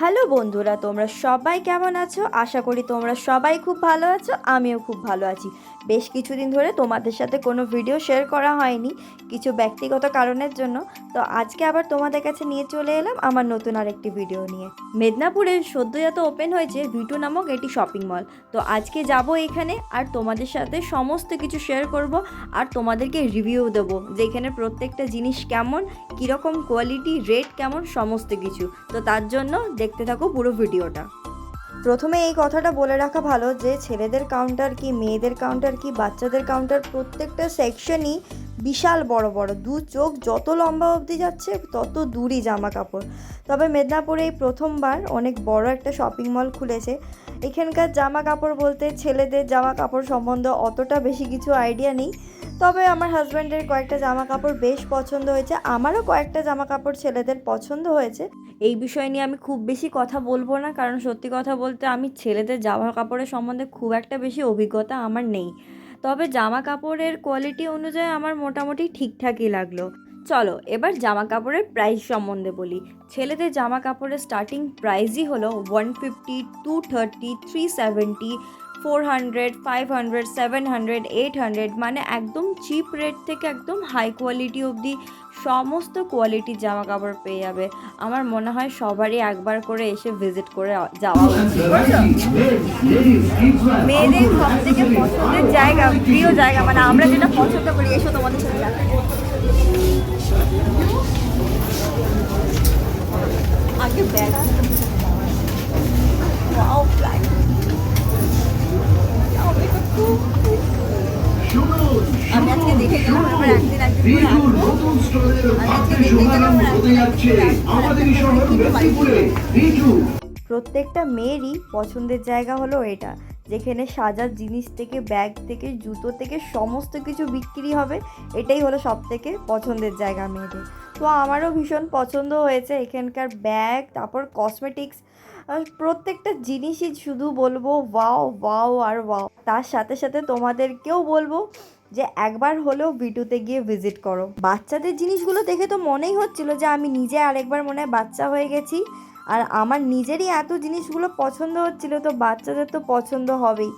Hello বন্ধুরা, তোমরা সবাই কেমন আছো? আশা করি তোমরা সবাই খুব ভালো আছো, আমিও খুব ভালো আছি। বেশ কিছুদিন ধরে তোমাদের সাথে কোনো ভিডিও শেয়ার করা হয়নি, কিছু ব্যক্তিগত কারণের জন্য। তো আজকে আবার তোমাদের কাছে নিয়ে চলে এলাম আমার নতুন আরেকটি ভিডিও নিয়ে। মেদিনীপুরে সদ্যজাত ওপেন হয়েছে ভিটু নামক এটি শপিং মল। তো আজকে যাব এখানে আর তোমাদের সাথে সমস্ত কিছু শেয়ার করব আর তোমাদেরকে রিভিউ দেবো যে এখানে প্রত্যেকটা জিনিস কেমন, কীরকম কোয়ালিটি, রেট কেমন, সমস্ত কিছু। তো তার জন্য দেখতে থাকো পুরো ভিডিওটা। প্রথমে এই কথাটা বলে রাখা ভালো যে, ছেলেদের কাউন্টার কি, মেয়েদের কাউন্টার কি, বাচ্চাদের কাউন্টার প্রত্যেকটা সেকশনই বিশাল বড় বড়। দু চোখ যত লম্বা অবধি যাচ্ছে, তত দূরই জামা কাপড়। তবে মেদিনীপুরে এই প্রথমবার অনেক বড় একটা শপিং মল খুলেছে। এখানকার জামা কাপড় বলতে ছেলেদের জামা কাপড় সম্বন্ধে অতটা বেশি কিছু আইডিয়া নেই। তবে আমার হাজব্যান্ডের কয়েকটা জামা কাপড় বেশ পছন্দ হয়েছে। আমারও কয়েকটা জামা কাপড় ছেলেদের পছন্দ হয়েছে। এই বিষয় নিয়ে আমি খুব বেশি কথা বলব না, কারণ সত্যি কথা বলতে আমি ছেলেদের জামা কাপড়ের সম্বন্ধে খুব একটা বেশি অভিজ্ঞতা আমার নেই। তবে জামা কাপড়ের কোয়ালিটি অনুযায়ী আমার মোটামুটি ঠিকঠাকই লাগল। চলো, এবার জামা কাপড়ের প্রাইস সম্বন্ধে বলি। ছেলেদের জামা কাপড়ের স্টার্টিং প্রাইসই হলো one fifty two thirty three seventy four hundred five hundred seven hundred eight hundred মানে একদম চিপ রেট থেকে একদম হাই কোয়ালিটি অবধি সমস্ত কোয়ালিটির জামা কাপড় পেয়ে যাবে। আমার মনে হয় সবারই একবার করে এসে ভিজিট করে যাওয়া উচিত। মেয়েদের সব থেকে পছন্দের জায়গা, প্রিয় জায়গা মানে আমরা যেটা পছন্দ করি, এসো তোমাদের সাথে আগে আমি আজকে দেখে গেলাম আবার একদিন একদিন প্রত্যেকটা মেয়েরই পছন্দের জায়গা হলো এটা যেখানে সাজার জিনিস থেকে ব্যাগ থেকে জুতো থেকে সমস্ত কিছু বিক্রি হবে। এটাই হলো সব থেকে পছন্দের জায়গা মেয়েদের। তো আমারও ভীষণ পছন্দ হয়েছে এখানকার ব্যাগ, তারপর কসমেটিক্স প্রত্যেকটা জিনিসই শুধু বলব ওয়াও ওয়াও আর ওয়াও তার সাথে সাথে তোমাদেরকেও বলব যে একবার হলেও বিটুতে গিয়ে ভিজিট করো। বাচ্চাদের জিনিসগুলো দেখে তো মনেই হচ্ছিল যে আমি নিজে আরেকবার মনে হয় বাচ্চা হয়ে গেছি। আর আমার নিজেরই এত জিনিসগুলো পছন্দ হচ্ছিল তো বাচ্চাদের তো পছন্দ হবেই।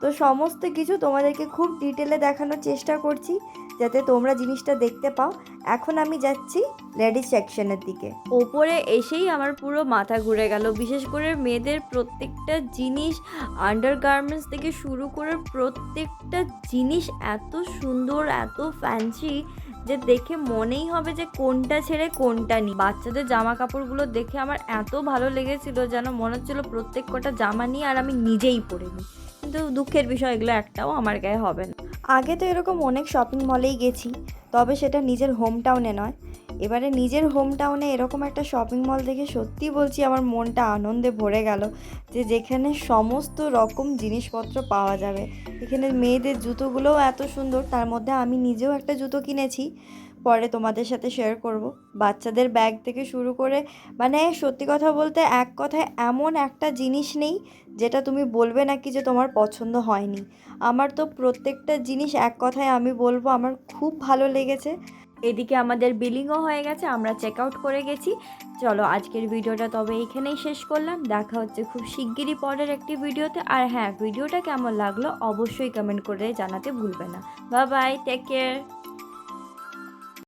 তো সমস্ত কিছু তোমাদেরকে খুব ডিটেলে দেখানোর চেষ্টা করছি, যাতে তোমরা জিনিসটা দেখতে পাও। এখন আমি যাচ্ছি লেডিস সেকশনের দিকে। ওপরে এসেই আমার পুরো মাথা ঘুরে গেল। বিশেষ করে মেয়েদের প্রত্যেকটা জিনিস আন্ডার গার্মেন্টস থেকে শুরু করে প্রত্যেকটা জিনিস এত সুন্দর, এত ফ্যান্সি যে দেখে মনেই হবে যে কোনটা ছেড়ে কোনটা নি বাচ্চাদের জামা কাপড়গুলো দেখে আমার এত ভালো লেগেছিল যেন মনে হচ্ছিল প্রত্যেক কটা জামা নিয়ে আর আমি নিজেই পরে নিই কিন্তু দুঃখের বিষয় এগুলো একটাও আমার গায়ে হবে না। আগে তো এরকম অনেক শপিং মলেই গেছি, তবে সেটা নিজের হোম টাউনে নয়। এবারে নিজের হোম টাউনে এরকম একটা শপিং মল দেখে সত্যি বলছি আমার মনটা আনন্দে ভরে গেল যে যেখানে সমস্ত রকম জিনিসপত্র পাওয়া যাবে। এখানে মেয়েদের জুতোগুলোও এত সুন্দর, তার মধ্যে আমি নিজেও একটা জুতো কিনেছি। পরে তোমাদের সাথে শেয়ার করব। বাচ্চাদের ব্যাগ থেকে শুরু করে মানে সত্যি কথা বলতে এক কথায় এমন একটা জিনিস নেই, যেটা তুমি বলবে নাকি যে তোমার পছন্দ হয়নি। আমার তো প্রত্যেকটা জিনিস এক কথায় আমি বলব, আমার খুব ভালো লেগেছে। এদিকে আমাদের বিলিংও হয়ে গেছে, আমরা চেক আউট করে গেছি। চলো আজকের ভিডিওটা তবে এইখানেই শেষ করলাম। দেখা হচ্ছে খুব শিগগিরই পরের একটি ভিডিওতে। আর হ্যাঁ ভিডিওটা কেমন লাগল অবশ্যই কমেন্ট করে জানাতে ভুলবে না। Bye bye take care